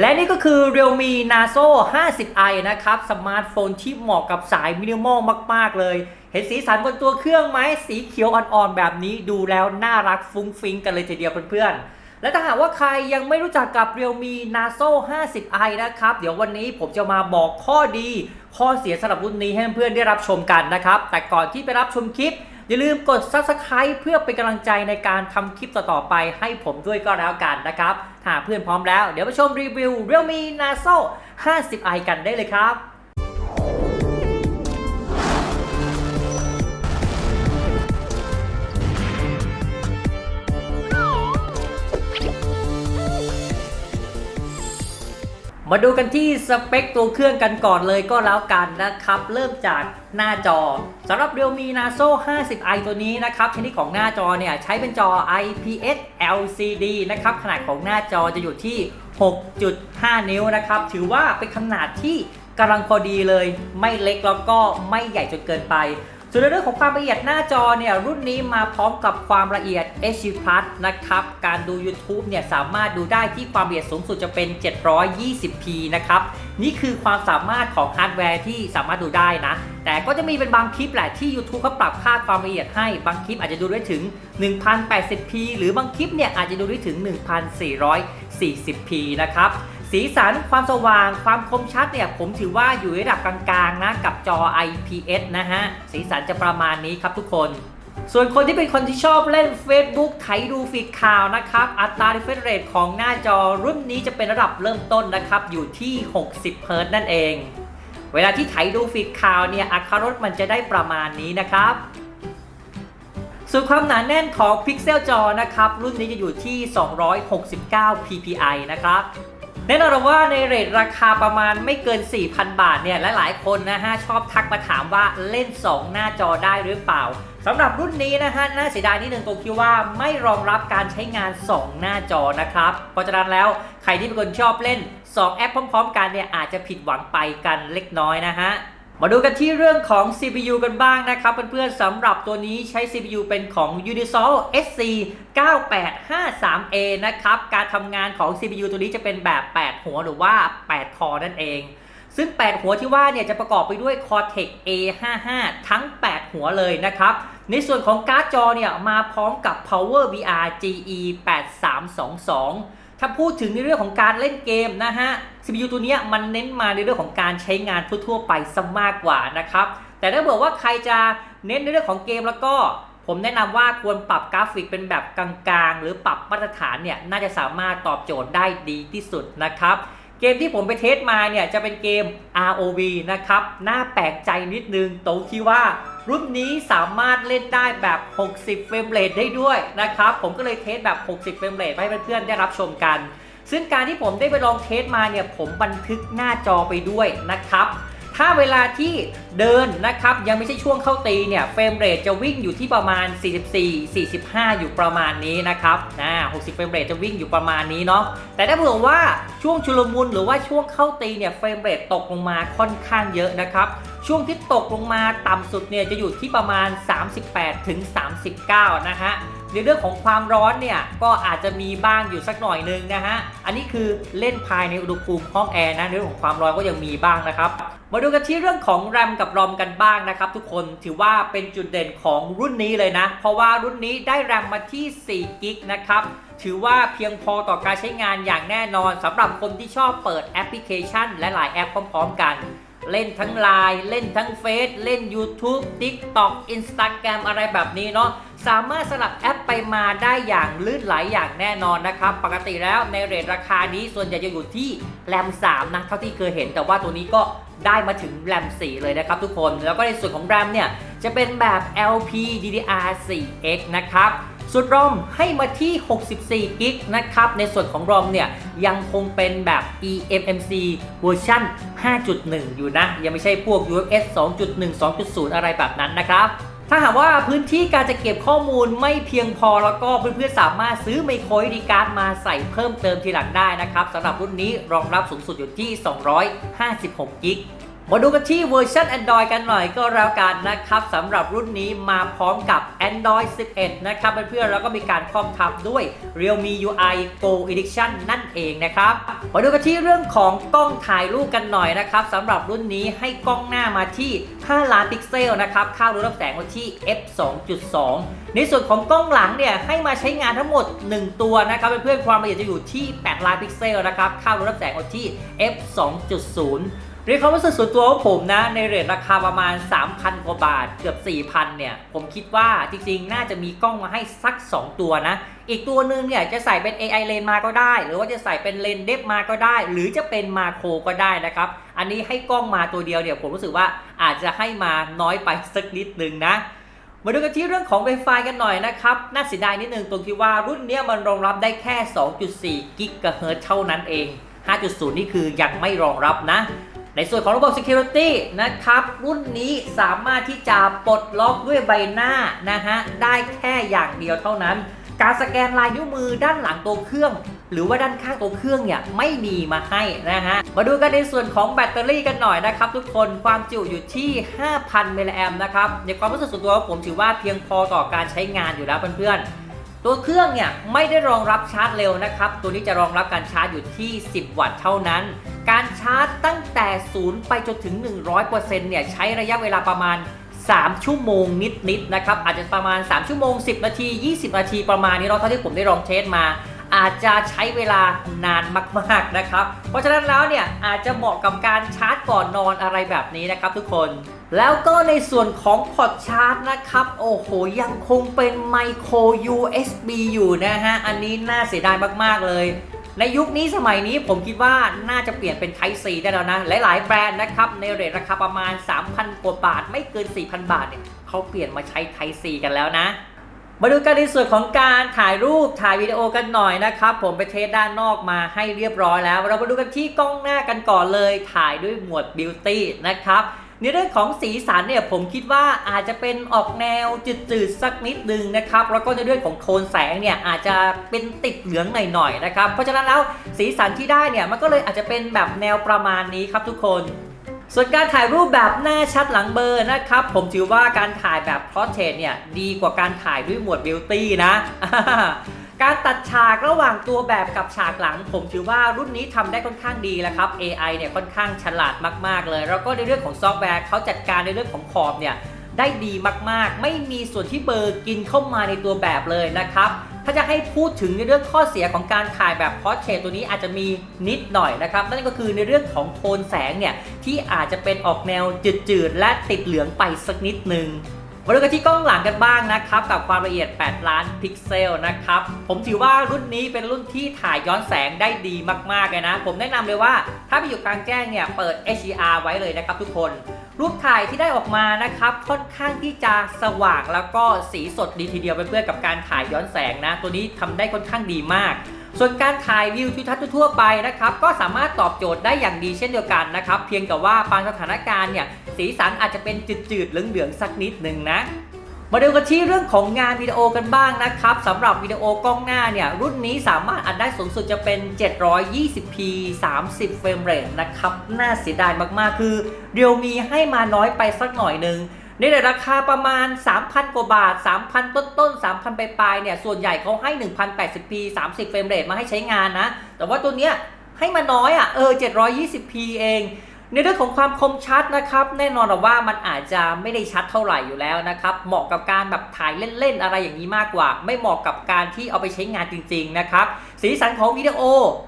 และนี่ก็คือ Realme Naso 50i นะครับ สมาร์ทโฟนที่เหมาะกับสายมินิมอลมาก ๆ เลย เห็นสีสันบนตัวเครื่องไหม สีเขียวอ่อน ๆ แบบนี้ดูแล้วน่ารักฟุ้งฟิ้งกันเลยทีเดียวเพื่อนๆ และถ้าหากว่าใครยังไม่รู้จักกับ Realme Naso 50i นะครับ เดี๋ยววันนี้ผมจะมาบอกข้อดี ข้อเสียสำหรับรุ่นนี้ให้เพื่อนๆได้รับชมกันนะครับ แต่ก่อนที่ไปรับชมคลิป อย่าลืมกด subscribe เพื่อเป็นกำลังใจในการทำคลิปต่อๆไปให้ผมด้วยก็แล้วกันนะครับถ้าเพื่อนพร้อมแล้ว เดี๋ยวไปชมรีวิว Realme Naso 50i กันได้เลยครับ มาดูกันที่สเปคตัวเครื่องกันก่อนเลยก็แล้วกันนะครับ เริ่มจากหน้าจอสำหรับ Realme Naso 50i ตัวนี้นะครับ ชนิดของหน้าจอเนี่ยใช้เป็นจอ IPS LCD นะครับ ขนาดของหน้าจอจะอยู่ที่ 6.5 นิ้วนะครับ ถือว่าเป็นขนาดที่กำลังพอดีเลย ไม่เล็กแล้วก็ไม่ใหญ่จนเกินไป ส่วนเรื่องของความละเอียดหน้าจอเนี่ยรุ่นนี้มาพร้อมกับความละเอียด HD Plus นะครับการดู YouTube เนี่ยสามารถดูได้ที่ความละเอียดสูงสุดจะเป็น 720p นะครับนี่คือความสามารถของฮาร์ดแวร์ที่สามารถดูได้นะ แต่ก็จะมีเป็นบางคลิปแหละที่ YouTube เขาปรับค่าความละเอียดให้บางคลิปอาจจะดูได้ถึง 1080p หรือบางคลิปเนี่ยอาจจะดูได้ถึง 1440p นะครับ สีสันความสว่างความคมชัดเนี่ยผมถือว่าอยู่ระดับกลางๆนะกับจอ IPS นะฮะ สีสันจะประมาณนี้ครับทุกคน ส่วนคนที่เป็นคนที่ชอบเล่น Facebook ไถดูฟีดข่าวนะครับ อัตรา refresh rate ของหน้าจอรุ่นนี้จะเป็นระดับเริ่มต้นนะครับ อยู่ที่ 60 Hz นั่นเอง เวลาที่ไถดูฟีดข่าวเนี่ยอัตรารถรสมันจะได้ประมาณนี้นะครับส่วนความหนาแน่นของพิกเซลจอนะครับ รุ่นนี้จะอยู่ที่ 269 ppi นะครับ แน่นอนว่าในเรทราคาประมาณไม่เกิน 4,000 บาทเนี่ยหลายๆคนนะฮะชอบทักมาถามว่าเล่น 2 หน้าจอได้หรือเปล่าสำหรับรุ่นนี้นะฮะน่าเสียดายนิดนึงตรงที่ว่าไม่รองรับการใช้งาน 2 หน้าจอนะครับ เพราะฉะนั้นแล้วใครที่เป็นคนชอบเล่น 2 แอปพร้อม ๆ กันเนี่ยอาจจะผิดหวังไปกันเล็กน้อยนะฮะ มาดูกันที่เรื่องของ CPU กันบ้างนะครับเพื่อนๆสำหรับตัวนี้ใช้ CPU เป็นของ Unisoc SC 9853A นะครับ การทำงานของ CPU ตัวนี้จะเป็นแบบ 8 หัวหรือว่า 8 คอนั่นเอง ซึ่ง 8 หัวที่ว่าเนี่ยจะประกอบไปด้วย Cortex A55 ทั้ง 8 หัวเลยนะครับ ในส่วนของการ์ดจอเนี่ยมาพร้อมกับ Power VR GE 8322 ถ้าพูดถึงในเรื่องของการเล่นเกมนะฮะ CPU ตัวนี้มันเน้นมาในเรื่องของการใช้งานทั่วๆไปซะมากกว่านะครับ แต่ถ้าเกิดว่าใครจะเน้นในเรื่องของเกมแล้วก็ผมแนะนำว่าควรปรับกราฟิกเป็นแบบกลางๆ หรือปรับมาตรฐานเนี่ยน่าจะสามารถตอบโจทย์ได้ดีที่สุดนะครับ เกมที่ผมไปเทสมาเนี่ยจะเป็นเกม ROV นะครับ น่าแปลกใจนิดนึงตรงที่ว่ารุ่นนี้สามารถเล่นได้แบบ 60 เฟรมเรทได้ด้วยนะครับ ผมก็เลยเทสแบบ 60 เฟรมเรทให้เพื่อนๆได้รับชมกัน ซึ่งการที่ผมได้ไปลองเทสมาเนี่ยผมบันทึกหน้าจอไปด้วยนะครับ ถ้าเวลาที่เดินนะครับยังไม่ใช่ช่วงเข้าตีเนี่ยเฟรมเรทจะวิ่งอยู่ที่ประมาณ 44 45 อยู่ประมาณนี้นะครับนะ60 เฟรมเรทจะวิ่งอยู่ประมาณนี้เนาะแต่ถ้าเผื่อว่าช่วงชุลมุนหรือว่าช่วงเข้าตีเนี่ยเฟรมเรทตกลงมาค่อนข้างเยอะนะครับช่วงที่ตกลงมาต่ำสุดเนี่ยจะอยู่ที่ประมาณ 38ถึง39 นะฮะ ในเรื่องของความร้อนเนี่ยก็อาจจะมีบ้างอยู่สักหน่อยนึงนะฮะ อันนี้คือเล่นภายในอุณหภูมิห้องแอร์นะเรื่องของความร้อนก็ยังมีบ้างนะครับ มาดูกันที่เรื่องของแรมกับรอมกันบ้างนะครับทุกคนถือว่าเป็นจุดเด่นของรุ่นนี้เลยนะ เพราะว่ารุ่นนี้ได้แรมมาที่4กิกนะครับถือว่าเพียงพอต่อการใช้งานอย่างแน่นอนสำหรับคนที่ชอบเปิดแอปพลิเคชัน และหลายแอปพร้อม ๆ กัน เล่นทั้ง Line เล่นทั้งเฟซเล่น YouTube TikTok Instagram อะไรแบบนี้เนาะสามารถสลับแอปไปมาได้อย่างลื่นไหลอย่างแน่นอนนะครับ ปกติแล้วในเรทราคานี้ส่วนใหญ่จะอยู่ที่แรม3นะเท่าที่เคยเห็นแต่ว่าตัวนี้ก็ได้มาถึงแรม4เลยนะครับทุกคนแล้วก็ในส่วนของแรมเนี่ยจะเป็นแบบ LPDDR4X นะครับ ส่วนรอมให้มาที่ 64กิกนะครับ ในส่วนของรอมเนี่ยยังคงเป็นแบบ eMMC เวอร์ชัน5.1 อยู่นะ ยังไม่ใช่พวก UFS 2.1 2.0 อะไรแบบนั้นนะครับถ้าหากว่าพื้นที่การจะเก็บข้อมูลไม่เพียงพอแล้วก็เพื่อนๆสามารถซื้อไมโคร SD การ์ดมาใส่เพิ่มเติมทีหลังได้นะครับสำหรับรุ่นนี้รองรับสูงสุดอยู่ที่ 256 กิก มาดูกันที่เวอร์ชัน Android กันหน่อยก็แล้วกันนะครับสำหรับรุ่นนี้มาพร้อมกับ Android 11 นะครับเพื่อนๆแล้วก็มีการครอบทับด้วย Realme UI Go Edition นั่นเองนะครับมาดูกันที่เรื่องของกล้องถ่ายรูปกันหน่อยนะครับสำหรับรุ่นนี้ให้กล้องหน้ามาที่ 5 ล้านพิกเซลนะครับค่ารูรับแสงมาที่ f 2.2 ในส่วนของกล้องหลังเนี่ยให้มาใช้งานทั้งหมด 1 ตัวนะครับเพื่อนๆความละเอียดจะอยู่ที่ 8 ล้านพิกเซลนะครับค่ารูรับแสงมาที่ f 2.0 เรียกความรู้สึกส่วนตัวของผมนะ ในเรทราคาประมาณ 3,000 กว่าบาทเกือบ 4,000 เนี่ย ผมคิดว่าจริงๆ น่าจะมีกล้องมาให้สัก 2 ตัวนะ อีกตัวหนึ่งเนี่ยจะใส่เป็น AI เลนมาก็ได้ หรือว่าจะใส่เป็นเลนเดฟมาก็ได้ หรือจะเป็นมาโครก็ได้นะครับ อันนี้ให้กล้องมาตัวเดียวเนี่ยผมรู้สึกว่าอาจจะให้มาน้อยไปสักนิดนึงนะมาดูกันที่เรื่องของ Wi-Fi กันหน่อยนะครับ น่าเสียดายนิดนึงตรงที่ว่ารุ่นเนี้ยมันรองรับได้แค่ 2.4 กิกะเฮิรตซ์เท่านั้นเอง 5.0 นี่คือยังไม่รองรับนะ ในส่วนของระบบ Security นะครับ รุ่นนี้สามารถที่จะปลดล็อกด้วยใบหน้านะฮะ ได้แค่อย่างเดียวเท่านั้น การสแกนลายนิ้วมือด้านหลังตัวเครื่อง หรือว่าด้านข้างตัวเครื่องเนี่ยไม่มีมาให้นะฮะ มาดูกันในส่วนของแบตเตอรี่กันหน่อยนะครับ ทุกคนความจุอยู่ที่ 5,000มิลลิแอมนะครับในความรู้สึกส่วนตัวผมถือว่าเพียงพอต่อการใช้งานอยู่แล้วเพื่อนๆ ตัวเครื่องเนี่ยไม่ได้รองรับชาร์จเร็วนะครับ ตัวนี้จะรองรับการชาร์จอยู่ที่ 10 วัตต์เท่านั้น การชาร์จตั้งแต่0ไปจนถึง 100%เนี่ยใช้ระยะเวลาประมาณ 3 ชั่วโมงนิดๆนะครับอาจจะประมาณ 3 ชั่วโมง 10 นาที 20 นาทีประมาณนี้เราเท่าที่ผมได้ลองเทสมา อาจจะใช้เวลานานมากๆนะครับ เพราะฉะนั้นแล้วเนี่ยอาจจะเหมาะกับการชาร์จก่อนนอนอะไรแบบนี้นะครับทุกคนแล้วก็ในส่วนของพอร์ตชาร์จนะครับ โอ้โห ยังคงเป็นไมโคร USB อยู่นะฮะ อันนี้น่าเสียดายมาก ๆ เลย ในยุคนี้สมัยนี้ผมคิดว่าน่าจะเปลี่ยนเป็น Type C ได้แล้วนะ หลาย ๆ แบรนด์นะครับ ในเรทราคาประมาณ 3,000 กว่าบาท ไม่เกิน 4,000 บาทเนี่ยเขาเปลี่ยนมาใช้ Type C กันแล้วนะ มาดูกันในส่วนของการถ่ายรูปถ่ายวิดีโอกันหน่อยนะครับ ผมไปเทสด้านนอกมาให้เรียบร้อยแล้ว เรามาดูกันที่กล้องหน้ากันก่อนเลยถ่ายด้วยหมวด Beauty นะครับในเรื่องของสีสันเนี่ยผมคิดว่าอาจจะเป็นออกแนวจืดๆสักนิดนึงนะครับแล้วก็ในเรื่องของโทนแสงเนี่ยอาจจะเป็นติดเหลืองหน่อยๆนะครับเพราะฉะนั้นแล้วสีสันที่ได้เนี่ยมันก็เลยอาจจะเป็นแบบแนวประมาณนี้ครับทุกคน ส่วนการถ่ายรูปแบบหน้าชัดหลังเบอร์นะครับ ผมถือว่าการถ่ายแบบ Portrait เนี่ยดีกว่าการถ่ายด้วยหมวด Beauty นะ การตัดฉากระหว่างตัวแบบกับฉากหลัง ผมถือว่ารุ่นนี้ทำได้ค่อนข้างดีแล้วครับ AI เนี่ยค่อนข้างฉลาดมาก ๆ เลย แล้วก็ในเรื่องของซอฟต์แวร์เขาจัดการในเรื่องของขอบเนี่ยได้ดีมากๆ ไม่มีส่วนที่เบอร์กินเข้ามาในตัวแบบเลยนะครับ ถ้าจะให้พูดถึงในเรื่องข้อเสียของการถ่ายแบบพอร์เทรตตัวนี้อาจจะมีนิดหน่อยนะครับนั่นก็คือในเรื่องของโทนแสงเนี่ยที่อาจจะเป็นออกแนวจืดๆและติดเหลืองไปสักนิดนึงมาดูกันที่กล้องหลังกันบ้างนะครับ กับความละเอียด 8 ล้านพิกเซลนะครับ ผมถือว่ารุ่นนี้เป็นรุ่นที่ถ่ายย้อนแสงได้ดีมากๆเลยนะ ผมแนะนำเลยว่าถ้าไปอยู่กลางแจ้งเนี่ย เปิด HDR ไว้เลยนะครับทุกคน รูปถ่ายที่ได้ออกมานะครับค่อนข้างที่จะสว่างแล้วก็สีสดดีทีเดียวเพื่อนๆกับการถ่ายย้อนแสงนะ ตัวนี้ทำได้ค่อนข้างดีมากส่วนการถ่ายวิวทิวทัศน์ทั่วไปนะครับก็สามารถตอบโจทย์ได้อย่างดีเช่นเดียวกันนะครับ เพียงแต่ว่าบางสถานการณ์เนี่ยสีสันอาจจะเป็นจืดๆเหลืองๆสักนิดหนึ่งนะ มาดูกันที่เรื่องของงานวิดีโอกันบ้างนะครับสำหรับวิดีโอกล้องหน้าเนี่ย รุ่นนี้สามารถอัดได้สูงสุดจะเป็น 720p 30 เฟรมเรทนะครับ น่าเสียดายมากๆ คือเรียวมีให้มาน้อยไปสักหน่อยนึงในราคาประมาณ 3,000 กว่าบาท 3,000 ต้นต้นๆ3,000 ปลายๆเนี่ย ส่วนใหญ่เขาให้ 1080p 30 เฟรมเรทมาให้ใช้งานนะ แต่ว่าตัวเนี้ยให้มาน้อยอะ เออ 720p เอง ในเรื่องของความคมชัดนะครับ แน่นอนว่ามันอาจจะไม่ได้ชัดเท่าไหร่อยู่แล้วนะครับ เหมาะกับการแบบถ่ายเล่นๆอะไรอย่างนี้มากกว่า ไม่เหมาะกับการที่เอาไปใช้งานจริง ๆนะครับ สีสันของวิดีโอ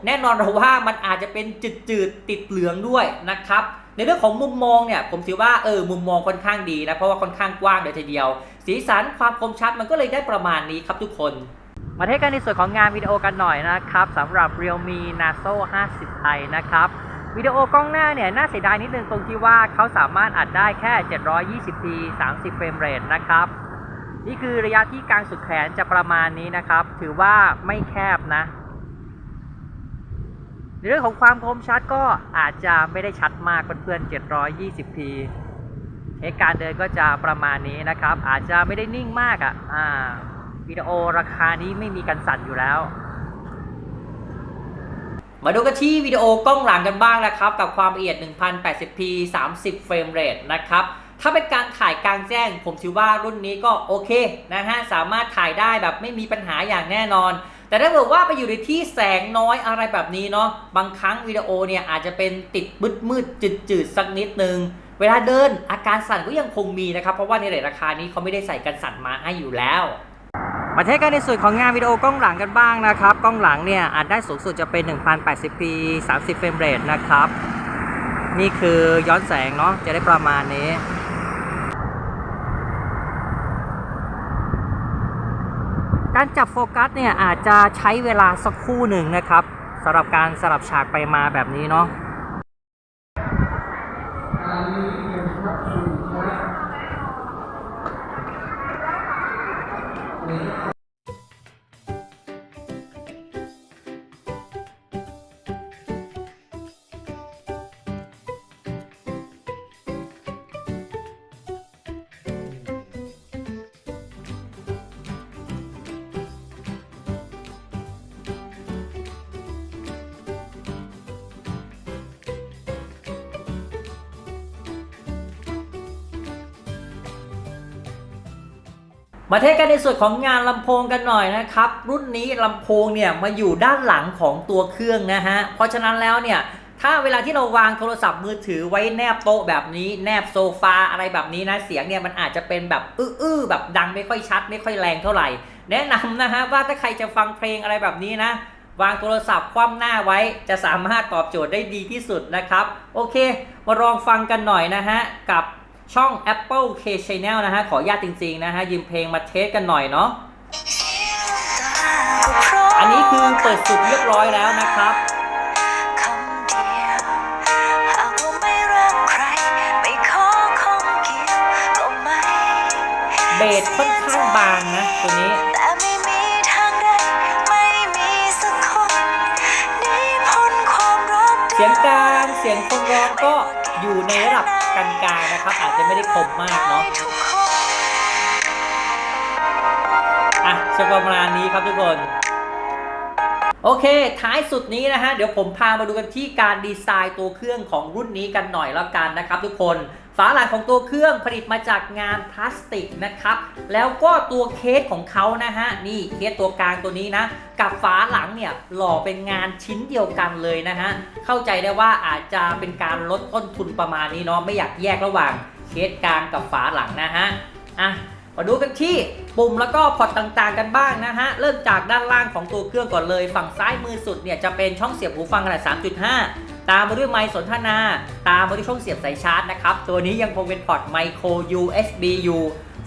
แน่นอนว่ามันอาจจะเป็นจืดๆติดเหลืองด้วยนะครับในเรื่องของมุมมองเนี่ยผมถือว่าเออมุมมองค่อนข้างดีนะเพราะว่าค่อนข้างกว้างเลยทีเดียว สีสันความคมชัดมันก็เลยได้ประมาณนี้ครับทุกคน มาเทสกันในส่วนของงานวิดีโอกันหน่อยนะครับสำหรับ Realme Naso 50i นะครับ วิดีโอกล้องหน้าเนี่ยน่าเสียดายนิดนึงตรงที่ว่าเขาสามารถอัดได้แค่ 720p 30 เฟรมเรทนะครับ นี่คือระยะที่กลางสุดแขนจะประมาณนี้นะครับ ถือว่าไม่แคบนะ ในเรื่องของความคมชัดก็อาจจะไม่ได้ชัดมากเพื่อนๆ 720p เทคการเดินก็จะประมาณนี้นะครับ อาจจะไม่ได้นิ่งมากอะ่ะ อ่าวิดีโอราคานี้ไม่มีกันสั่นอยู่แล้ว มาดูกันที่วิดีโอกล้องหลังกันบ้างนะครับ กับความละเอียด 1080p 30 เฟรมเรทนะครับ ถ้าเป็นการถ่ายกลางแจ้ง ผมถือว่ารุ่นนี้ก็โอเคนะฮะ สามารถถ่ายได้แบบไม่มีปัญหาอย่างแน่นอน แต่ถ้าเกิดว่าไปอยู่ในที่แสงน้อยอะไรแบบนี้เนาะ บางครั้งวิดีโอเนี่ยอาจจะเป็นติดมืดมืดจืดจืดๆสักนิดนึง เวลาเดินอาการสั่นก็ยังคงมีนะครับ เพราะว่าในเรทราคานี้เขาไม่ได้ใส่กันสั่นมาให้อยู่แล้ว มาเทสกันในส่วนของงานวิดีโอกล้องหลังกันบ้างนะครับ กล้องหลังเนี่ยอาจได้สูงสุดจะเป็น 1080p 30เฟรมเรทนะครับ นี่คือย้อนแสงเนาะจะได้ประมาณนี้การจับโฟกัสเนี่ยอาจจะใช้เวลาสักครู่หนึ่งนะครับสำหรับการสลับฉากไปมาแบบนี้เนาะ มาเทสกันในส่วนของงานลำโพงกันหน่อยนะครับ รุ่นนี้ลำโพงเนี่ยมาอยู่ด้านหลังของตัวเครื่องนะฮะ เพราะฉะนั้นแล้วเนี่ยถ้าเวลาที่เราวางโทรศัพท์มือถือไว้แนบโต๊ะแบบนี้ แนบโซฟาอะไรแบบนี้นะเสียงเนี่ยมันอาจจะเป็นแบบอื้อๆแบบดังไม่ค่อยชัด ไม่ค่อยแรงเท่าไหร่ แนะนำนะฮะว่าถ้าใครจะฟังเพลงอะไรแบบนี้นะ วางโทรศัพท์คว่ำหน้าไว้จะสามารถตอบโจทย์ได้ดีที่สุดนะครับ โอเค มาลองฟังกันหน่อยนะฮะกับ ช่อง Apple K Channel นะฮะ ขออนุญาตจริง ๆ นะฮะ ยืมเพลงมาเทสกันหน่อยเนาะอันนี้คือเปิดสุดเรียบร้อยแล้วนะครับเบสค่อนข้างบางนะตัวนี้เสียงกลาง เสียงคนร้องก็อยู่ในระดับกลางๆนะครับ อาจจะไม่ได้คมมากเนาะอะจะประมาณนี้ครับทุกคน โอเค ท้ายสุดนี้นะฮะ เดี๋ยวผมพามาดูกันที่การดีไซน์ตัวเครื่องของรุ่นนี้กันหน่อยแล้วกันนะครับทุกคน ฝาหลังของตัวเครื่องผลิตมาจากงานพลาสติกนะครับ แล้วก็ตัวเคสของเขานะฮะ นี่เคสตัวกลางตัวนี้นะ กับฝาหลังเนี่ยหล่อเป็นงานชิ้นเดียวกันเลยนะฮะ เข้าใจได้ว่าอาจจะเป็นการลดต้นทุนประมาณนี้เนาะ ไม่อยากแยกระหว่างเคสกลางกับฝาหลังนะฮะ อะมาดูกันที่ปุ่มแล้วก็พอร์ตต่างๆกันบ้างนะฮะ เริ่มจากด้านล่างของตัวเครื่องก่อนเลย ฝั่งซ้ายมือสุดเนี่ยจะเป็นช่องเสียบหูฟังขนาด 3.5 ตามมาด้วยไมค์สนทนา ตามมาด้วยช่องเสียบสายชาร์จนะครับ ตัวนี้ยังคงเป็นพอร์ตไมโคร USB U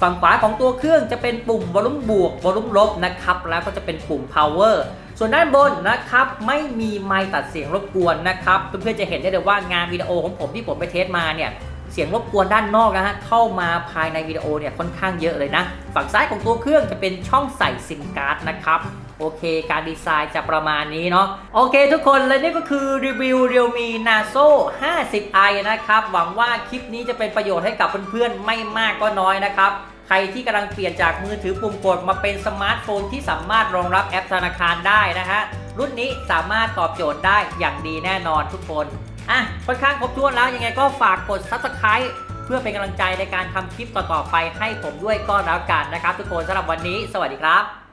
ฝั่งขวาของตัวเครื่องจะเป็นปุ่มวอลลุ่มบวกวอลลุ่มลบนะครับ แล้วก็จะเป็นปุ่ม power ส่วนด้านบนนะครับ ไม่มีไมค์ตัดเสียงรบกวนนะครับเพื่อนๆจะเห็นได้เลยว่างานวิดีโอของผมที่ผมไปเทสมาเนี่ยเสียงรบกวนด้านนอกนะฮะเข้ามาภายในวิดีโอเนี่ยค่อนข้างเยอะเลยนะ ฝั่งซ้ายของตัวเครื่องจะเป็นช่องใส่ซิมการ์ดนะครับ โอเค การดีไซน์จะประมาณนี้เนาะโอเคทุกคนและนี่ก็คือรีวิว Realme Naso 50i นะครับ หวังว่าคลิปนี้จะเป็นประโยชน์ให้กับเพื่อนๆ ไม่มากก็น้อยนะครับ ใครที่กำลังเปลี่ยนจากมือถือปุ่มกดมาเป็นสมาร์ทโฟนที่สามารถรองรับแอปธนาคารได้นะฮะรุ่นนี้สามารถตอบโจทย์ได้อย่างดีแน่นอนทุกคนอะค่อนข้างครบถ้วนแล้วยังไงก็ฝากกด Subscribe เพื่อเป็นกำลังใจในการทำคลิปต่อๆไปให้ผมด้วยก็แล้วกันนะครับ ทุกคนสำหรับวันนี้ สวัสดีครับ